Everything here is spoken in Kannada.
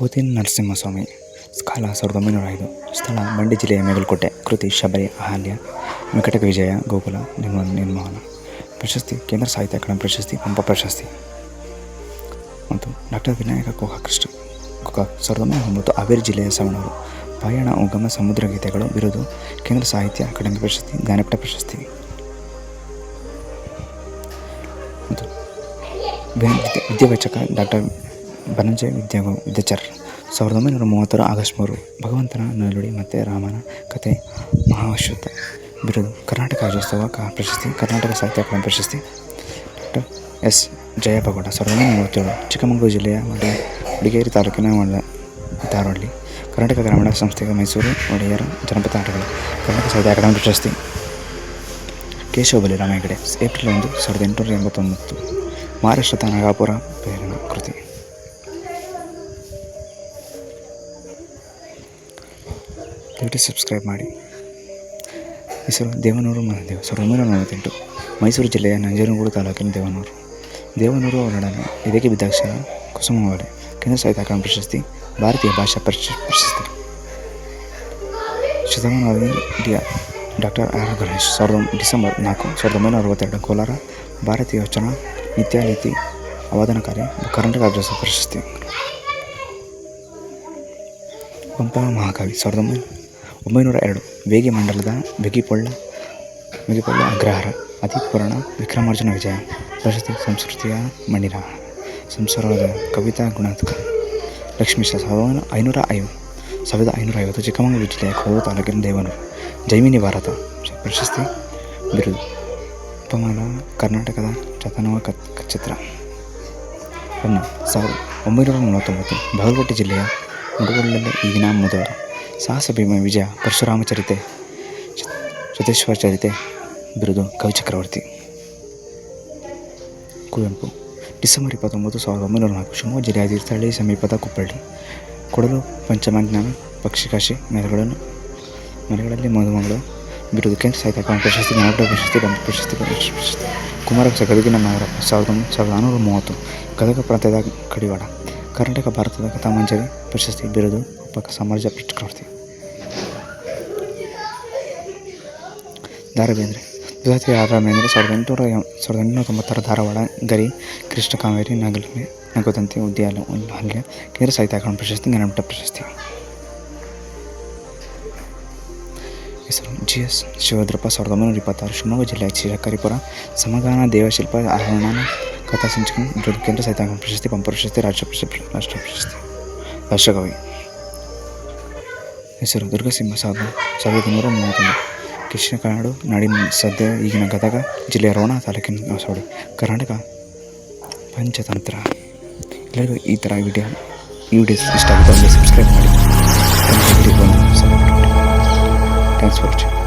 ಪೂತಿನ ನರಸಿಂಹಸ್ವಾಮಿ, ಕಾಲ ಸಾವಿರದ ಒಂಬೈನೂರ ಐದು, ಸ್ಥಳ ಮಂಡ್ಯ ಜಿಲ್ಲೆಯ ಮೇಗಲಕೋಟೆ, ಕೃತಿ, ಶಬರಿ, ಅಹಲ್ಯ ವೆಂಕಟ ವಿಜಯ ಗೋಕುಲ ನಿಮ್ಮ ನಿರ್ಮಾಣ, ಪ್ರಶಸ್ತಿ, ಕೇಂದ್ರ ಸಾಹಿತ್ಯ ಅಕಾಡೆಮಿ ಪ್ರಶಸ್ತಿ, ಪಂಪ ಪ್ರಶಸ್ತಿ. ಮತ್ತು ಡಾಕ್ಟರ್ ವಿನಾಯಕ ಕುಹಕೃಷ್ಣ ಕೋಕ ಸಾವಿರದ ಒಂಬೈನೂರ ಒಂಬತ್ತು ಹಾವೇರಿ ಜಿಲ್ಲೆಯ ಸವಣೂರು, ಪಯಣ, ಉಗಮ, ಸಮುದ್ರ ಗೀತೆಗಳು, ಬಿರುದು, ಕೇಂದ್ರ ಸಾಹಿತ್ಯ ಅಕಾಡೆಮಿ ಪ್ರಶಸ್ತಿ, ಜ್ಞಾನಪೀಠ ಪ್ರಶಸ್ತಿ. ಮತ್ತು ವಿದ್ಯಾವಾಚಕ ಡಾಕ್ಟರ್ ಬನಂಜಯ ವಿದ್ಯಾ ವಿದ್ಯಾಚಾರ್ಯ ಸಾವಿರದ ಒಂಬೈನೂರ ಮೂವತ್ತರ ಆಗಸ್ಟ್ ಮೂರು, ಭಗವಂತನ ನಾಲ್ನುಡಿ ಮತ್ತು ರಾಮನ ಕಥೆ ಮಹಾಶ್ವತ ಬಿರುದು, ಕರ್ನಾಟಕ ರಾಜ್ಯೋತ್ಸವ ಕ ಪ್ರಶಸ್ತಿ, ಕರ್ನಾಟಕ ಸಾಹಿತ್ಯ ಅಕಾಡೆಮಿ ಪ್ರಶಸ್ತಿ. ಡಾಕ್ಟರ್ ಎಸ್ ಜಯಪಗೌಡ ಸಾವಿರದ ಒಂಬೈನೂರ ಮೂವತ್ತೇಳು, ಚಿಕ್ಕಮಗಳೂರು ಜಿಲ್ಲೆಯ ಒಡೆಯ ಹುಡುಗೇರಿ ತಾಲೂಕಿನ ಧಾರವಳ್ಳಿ ಕರ್ನಾಟಕ ಗ್ರಾಮೀಣ ಸಂಸ್ಥೆಯ ಮೈಸೂರು ಒಡೆಯರ ಜನಪದ ಆಟಗಳು, ಕರ್ನಾಟಕ ಸಾಹಿತ್ಯ ಅಕಾಡೆಮಿ ಪ್ರಶಸ್ತಿ. ಕೇಶವ ಬಲಿರಾಮ ಹೆಗಡೆ ಏಪ್ರಿಲ್ ಒಂದು, ಸಾವಿರದ ಎಂಟುನೂರ ಎಂಬತ್ತೊಂಬತ್ತು. ಮಹಾರಾಷ್ಟ್ರದ ನಾಗಾಪುರ ದಯವಿಟ್ಟು ಸಬ್ಸ್ಕ್ರೈಬ್ ಮಾಡಿ. ಹೆಸರು ದೇವನೂರು ಮಹಾದೇವ ಸಾವಿರದ ಒಂಬೈನೂರ ನಲವತ್ತೆಂಟು ಮೈಸೂರು ಜಿಲ್ಲೆಯ ನಂಜನಗೂಡು ತಾಲೂಕಿನ ದೇವನೂರು. ದೇವನೂರು ಅವರೊಡನೆ ಇದಕ್ಕೆ ಬಿದ್ದಾಕ್ಷರ? ಕುಸುಮವಾಡೆ, ಕೇಂದ್ರ ಸಾಹಿತ್ಯ ಅಕಾಡೆಮಿ ಪ್ರಶಸ್ತಿ ಭಾರತೀಯ ಭಾಷಾ ಪ್ರಶ್ ಪ್ರಶಸ್ತಿ. ಶತಮಾನವಧಿ ಡಿ ಡಾಕ್ಟರ್ ಆರ್ ಗಣೇಶ್, ಸಾವಿರದ ಡಿಸೆಂಬರ್ ನಾಲ್ಕು, ಸಾವಿರದ ಒಂಬೈನೂರ ಅರವತ್ತೆರಡು, ಕೋಲಾರ, ಭಾರತೀಯ ಯೋಚನಾ ನಿತ್ಯಾನೀತಿ, ಅವಧಾನಕಾರಿ, ಕರ್ನಾಟಕ ರಾಜ್ಯೋತ್ಸವ ಪ್ರಶಸ್ತಿ. ಪಂಪ ಮಹಾಕವಿ, ಸಾವಿರದ ಒಂಬೈನೂರ ಒಂಬೈನೂರ ಎರಡು. ವೇಗಿ ಮಂಡಲದ ಬಿಗಿಪೊಳ್ಳ ವೆಗಿಪೊಳ್ಳ ಅಗ್ರಹಾರ ಅತಿ ಪುರಾಣ ವಿಕ್ರಮಾರ್ಜುನ ವಿಜಯ, ಪ್ರಶಸ್ತಿ ಸಂಸ್ಕೃತಿಯ ಮಣ್ಣಿನ ಸಂಸಾರದ ಕವಿತಾ ಗುಣಾತ್ಕ ಲಕ್ಷ್ಮೀಶ ಸಾವಿರದ ಐನೂರ ಐವ ಸಾವಿರದ ಐನೂರ ಐವತ್ತು, ಚಿಕ್ಕಮಗಳೂರು ಜಿಲ್ಲೆಯ ಕೋಲು ತಾಲೂಕಿನ ದೇವನೂರು, ಜೈಮಿನಿ ಭಾರತ, ಪ್ರಶಸ್ತಿ ಬಿರುದು, ಉಪಮಾನ, ಕರ್ನಾಟಕದ ಚತನವ ಕ ಚಿತ್ರ ಸಾವಿರದ ಒಂಬೈನೂರ ಮೂವತ್ತೊಂಬತ್ತು, ಬಾಗಲಕೋಟೆ ಜಿಲ್ಲೆಯ ಮುಡುಗೊಳ್ಳಲ್ಲಿ ಈಗಿನ ಮೊದಲ ಸಾಹಸ ಭೀಮ ವಿಜಯ, ಪರಶುರಾಮ ಚರಿತೆ ಚತೇಶ್ವರ ಚರಿತೆ, ಬಿರುದು ಕವಿ ಚಕ್ರವರ್ತಿ. ಕುವೆಂಪು, ಡಿಸೆಂಬರ್ ಇಪ್ಪತ್ತೊಂಬತ್ತು ಸಾವಿರದ ಒಂಬೈನೂರ ನಾಲ್ಕು, ಶಿವಮೊಗ್ಗ ಜಿಲ್ಲೆಯ ತೀರ್ಥಹಳ್ಳಿ ಸಮೀಪದ ಕುಪ್ಪಳ್ಳಿ. ಕೊಡಲು ಪಂಚಮಜ್ಞಾನ ಪಕ್ಷಿಕಾಶಿ ನೆಲೆಗಳನ್ನು ಮನೆಗಳಲ್ಲಿ ಮದುಮಗಳು ಬಿರುದು ಕೇಂದ್ರ ಸಾಹಿತ್ಯ ಅಕಾಡೆಮಿ ಪ್ರಶಸ್ತಿ ನಾಟಕ ಪ್ರಶಸ್ತಿ ಬಂದ ಪ್ರಶಸ್ತಿ ಪ್ರಶಸ್ತಿ ಕುಮಾರಕೃಷ್ಣ ಗದಗಿನ ನಾಗರಪ್ಪ ಸಾವಿರದ ಸಾವಿರದ ನಾನ್ನೂರ ಮೂವತ್ತು, ಗದಗ ಪ್ರಾಂತ್ಯದ ಕಡಿವಾಡ, ಕರ್ನಾಟಕ ಭಾರತದ ಕಥಾಮಂಜರಿ ಪ್ರಶಸ್ತಿ, ಬಿರುದು ಉಪ ಸಮಾಜ ಚಕ್ರವರ್ತಿ ದಾರ ಬೇಂದ್ರೆ ದ್ವಿತೀಯ ಆರ ಬೇಂದ್ರೆ ಸಾವಿರದ ಎಂಟುನೂರ ಸಾವಿರದ ಎಂಟುನೂರ ತೊಂಬತ್ತರ ಧಾರವಾಡ, ಗರಿ, ಕೃಷ್ಣ, ಕಾವೇರಿ ನಗಲ್ಮೆ ನಗುದಂತೆ ಉದ್ಯಾನ ಹಲ್ಯ ಕೇಂದ್ರ ಸಾಹಿತ್ಯ ಅಕಾಡೆಮಿ ಪ್ರಶಸ್ತಿ ಜ್ಞಾನಪೀಠ ಪ್ರಶಸ್ತಿ. ಹೆಸರು ಜಿ ಎಸ್ ಶಿವದ್ರಪ್ಪ, ಸಾವಿರದ ಒಂಬೈನೂರ ಇಪ್ಪತ್ತಾರು ಶಿವಮೊಗ್ಗ ಜಿಲ್ಲೆಯ ಚಿರಕರಿಪುರ ಸಮಗಾನ ದೇವಶಿಲ್ಪ ಆಹರಣ ಕಥಾ ಸಂಚಿಕೆ ಕೇಂದ್ರ ಸಾಹಿತ್ಯ ಪ್ರಶಸ್ತಿ, ಪಂಪ ಪ್ರಶಸ್ತಿ, ರಾಷ್ಟ್ರ ಪ್ರಶಸ್ತಿ ರಾಷ್ಟ್ರ ಪ್ರಶಸ್ತಿ. ರಾಷ್ಟ್ರಕವಿ. ಹೆಸರು ದುರ್ಗಸಿಂಹ ಸಾವಿರದ ಸಾವಿರದ ಒಂಬೈನೂರ ಮೂವತ್ತೊಂದು. ಕೃಷ್ಣ ಕನ್ನಡು ನಾಡಿನ ಸದ್ಯ ಈಗಿನ ಗದಗ ಜಿಲ್ಲೆಯ ರೋಣ ತಾಲೂಕಿನ ಸಾರಿ ಕರ್ನಾಟಕ ಪಂಚತಂತ್ರ. ಎಲ್ಲರಿಗೂ ಈ ಥರ ವಿಡಿಯೋ, ಈ ವಿಡಿಯೋಸ್ ಇಷ್ಟ ಆಗುತ್ತೆ ಸಬ್ಸ್ಕ್ರೈಬ್ ಮಾಡಿ. Thanks for watching